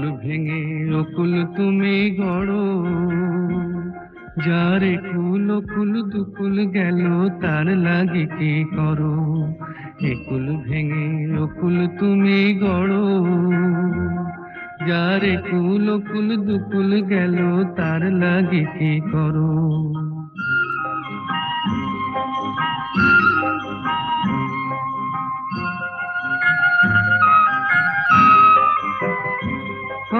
একুল ভেঙে অকুল তুমি গড়ো। যারে কুল কুল দুকুল গেল, তার লাগে কি করো? একুল ভেঙে অকুল তুমি গড়ো। যারে কুল কুল দুকুল গেল, তার লাগে কি করো?